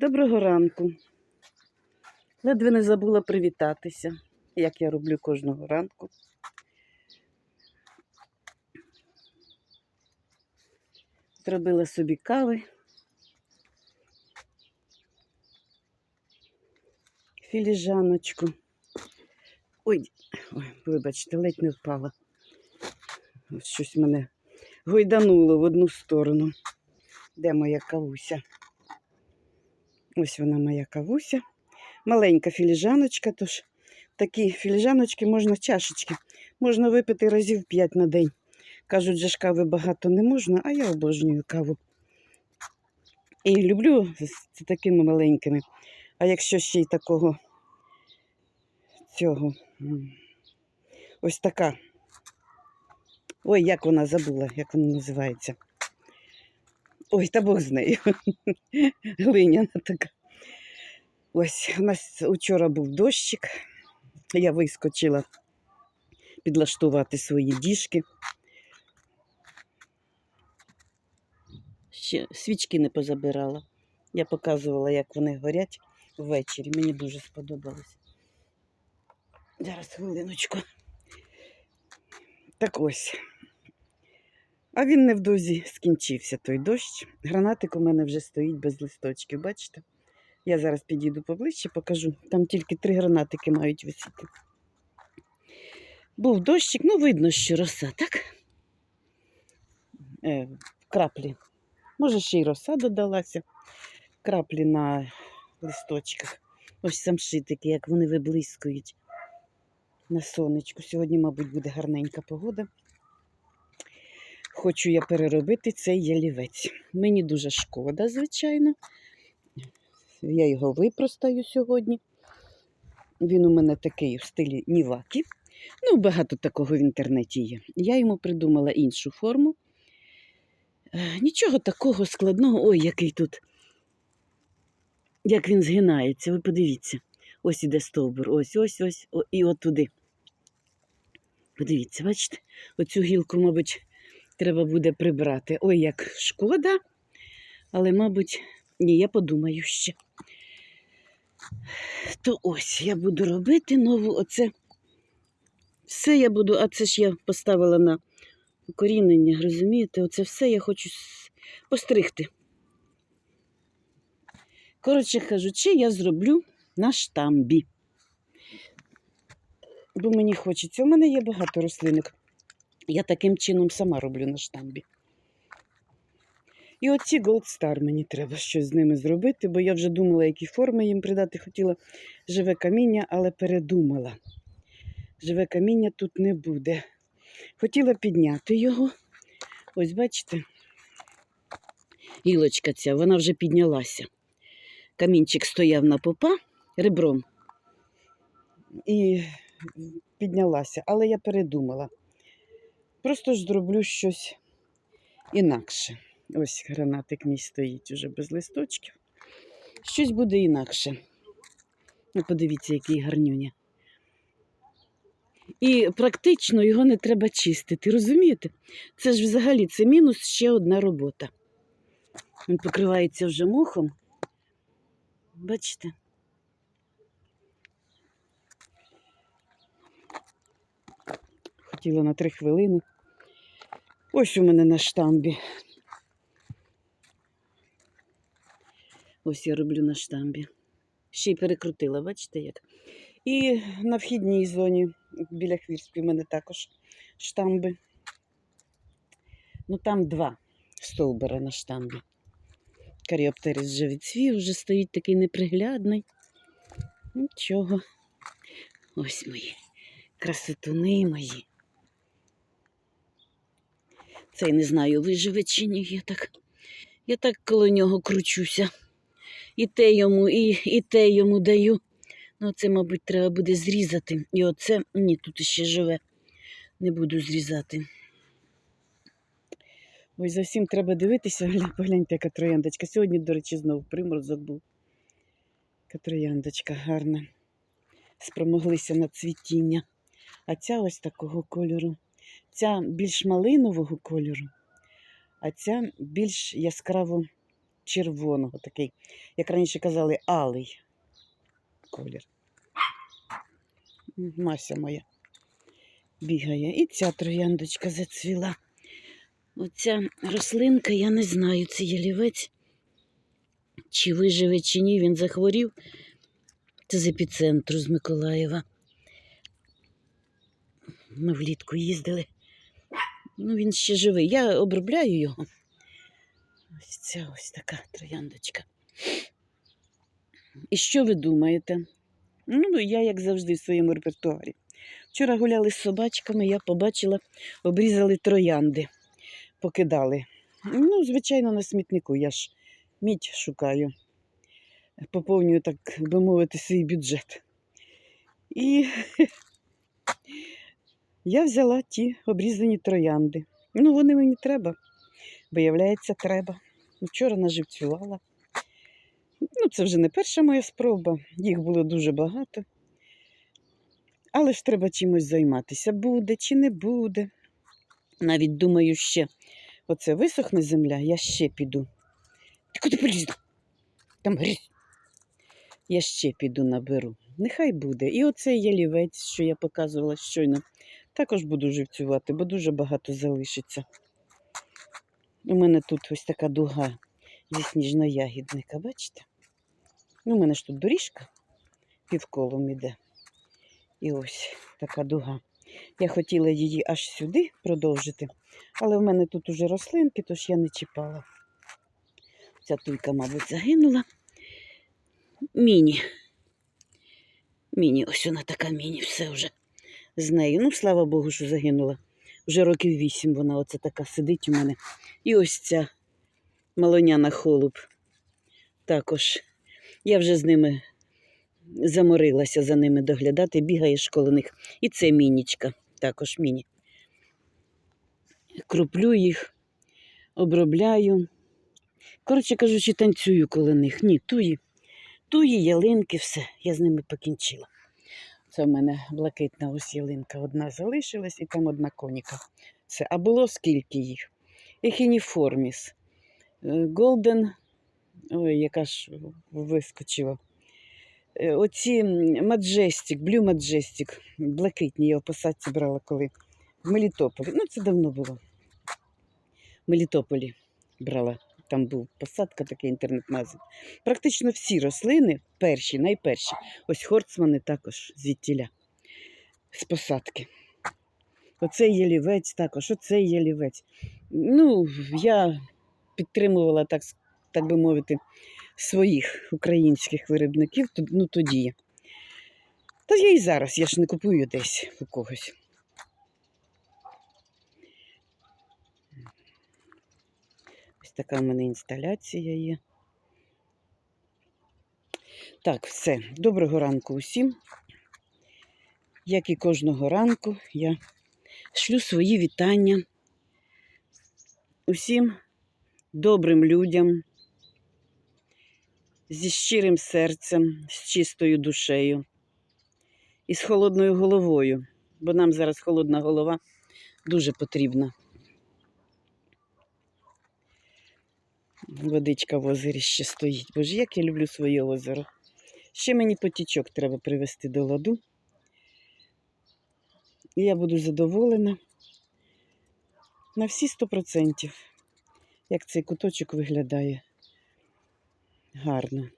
Доброго ранку. Ледве не забула привітатися, як я роблю кожного ранку. Зробила собі кави. Філіжаночку. Ой, ой, вибачте, ледь не впала. Ось Щось мене гойдануло в одну сторону. Де моя кавуся? Ось вона моя кавуся. Маленька філіжаночка, тож такі філіжаночки можна чашечки. Можна випити разів 5 на день. Кажуть, же ж кави багато не можна, а я обожнюю каву. І люблю з такими маленькими. А якщо ще й такого цього. Ось така. Ой, як вона забула, як вона називається. Ой, та Бог з нею. Глиняна така. Ось у нас вчора був дощик. Я вискочила підлаштувати свої діжки. Ще свічки не позабирала. Я показувала, як вони горять ввечері. Мені дуже сподобалось. Зараз хвилиночку. Так ось. А він невдовзі скінчився той дощ. Гранатик у мене вже стоїть без листочків, бачите? Я зараз підійду поближче, покажу. Там тільки три гранатики мають висіти. Був дощик, ну видно, що роса, так? Е, краплі. Може, ще й роса додалася. Краплі на листочках. Ось самшитики, як вони виблискують на сонечку. Сьогодні, мабуть, буде гарненька погода. Хочу я переробити цей ялівець. Мені дуже шкода, звичайно. Я його випростаю сьогодні. Він у мене такий в стилі Нівакі. Ну, багато такого в інтернеті є. Я йому придумала іншу форму. Е, Нічого такого складного. Ой, який тут. Як він згинається, ви подивіться. Ось іде стовбур, ось, ось, ось, і от туди. Подивіться, бачите? Оцю гілку, мабуть, треба буде прибрати. Ой, як шкода. Але, мабуть, ні, я подумаю ще. То ось я буду робити нову оце. Все я буду, а це ж я поставила на укорінення, розумієте? Оце все я хочу постригти. Коротше кажучи, я зроблю на штамбі. Бо мені хочеться. У мене є багато рослинок. Я таким чином сама роблю на штамбі. І оці Gold Star мені треба щось з ними зробити, бо я вже думала, які форми їм придати. Хотіла живе каміння, але передумала. Живе каміння тут не буде. Хотіла підняти його. Ось бачите, гілочка ця, вона вже піднялася. Камінчик стояв на попа ребром і піднялася, але я передумала. Просто ж зроблю щось інакше. Ось гранатик мій стоїть уже без листочків. Щось буде інакше. Ну, подивіться, який гарнюня. І практично його не треба чистити, розумієте? Це ж взагалі це мінус ще одна робота. Він покривається вже мохом. Бачите? Хотіла на три хвилини. Ось у мене на штамбі. Ось я роблю на штамбі. Ще й перекрутила, бачите як. І на вхідній зоні біля хвіртки в мене також штамби. Ну там два стовбура на штамбі. Каріоптерис вже відцвів, вже стоїть такий неприглядний. Нічого. Ось мої красотуни мої. Цей не знаю, виживе чи ні. Я так, я так коло нього кручуся. І те йому, і, і те йому даю. Ну, це, мабуть, треба буде зрізати. І оце, ні, тут ще живе. Не буду зрізати. Ой, за всім треба дивитися. Погляньте, яка трояндочка. Сьогодні, до речі, знову приморозок був. Яка трояндочка гарна. Спромоглися на цвітіння. А ця ось такого кольору. Ця більш малинового кольору, а ця більш яскраво червоного такий, як раніше казали, алий колір. Мася моя бігає. І ця трояндочка зацвіла. Оця рослинка, я не знаю, це ялівець. Чи виживе, чи ні, він захворів. Це з епіцентру з Миколаєва. Ми влітку їздили. Ну, він ще живий. Я обробляю його. Ось ця ось така трояндочка. І що ви думаєте? Ну, я, як завжди, в своєму репертуарі. Вчора гуляли з собачками, я побачила, обрізали троянди, покидали. Ну, звичайно, на смітнику. Я ж мідь шукаю. Поповнюю, так би мовити, свій бюджет. І я взяла ті обрізані троянди. Ну, вони мені треба. Виявляється, треба. Вчора наживцювала. Ну, це вже не перша моя спроба, їх було дуже багато. Але ж треба чимось займатися. Буде чи не буде. Навіть думаю, ще оце висохне земля, я ще піду. Ти куди поліз? Там грізь. Я ще піду наберу. Нехай буде. І оцей ялівець, що я показувала щойно, також буду живцювати, бо дуже багато залишиться. У мене тут ось така дуга зі сніжно-ягідника, бачите? Ну, у мене ж тут доріжка півколом іде. І ось така дуга. Я хотіла її аж сюди продовжити, але в мене тут уже рослинки, тож я не чіпала. Ця туйка, мабуть, загинула. Міні. Міні, ось вона така міні, все вже з нею. Ну, слава Богу, що загинула. Вже років вісім вона оце така сидить у мене. І ось ця малоняна холуб. Також я вже з ними заморилася за ними доглядати, бігаєш коло них. І це мінічка, також міні. Круплю їх, обробляю. Коротше кажучи, танцюю коло них. Ні, туї. Туї, ялинки, все. Я з ними покінчила. Це в мене блакитна ось ялинка. Одна залишилась і там одна коніка. Це, а було скільки їх? Ехініформіс. Голден. Ой, яка ж вискочила. Е, Оці Маджестік, Блю Маджестік, блакитні, я в посадці брала коли. В Мелітополі. Ну, це давно було. В Мелітополі брала. Там був посадка, такий інтернет-магазин. Практично всі рослини, перші, найперші. Ось хорцмани також звідтіля. З посадки. Оцей ялівець також, оцей ялівець. Ну, я підтримувала, так, так би мовити, своїх українських виробників, ну тоді. Та я і зараз, я ж не купую десь у когось. Така в мене інсталяція є. Так, все. Доброго ранку усім. Як і кожного ранку, я шлю свої вітання усім добрим людям зі щирим серцем, з чистою душею і з холодною головою, бо нам зараз холодна голова дуже потрібна. Водичка в озері ще стоїть. Боже, як я люблю своє озеро. Ще мені потічок треба привести до ладу. І я буду задоволена на всі 100%, як цей куточок виглядає гарно.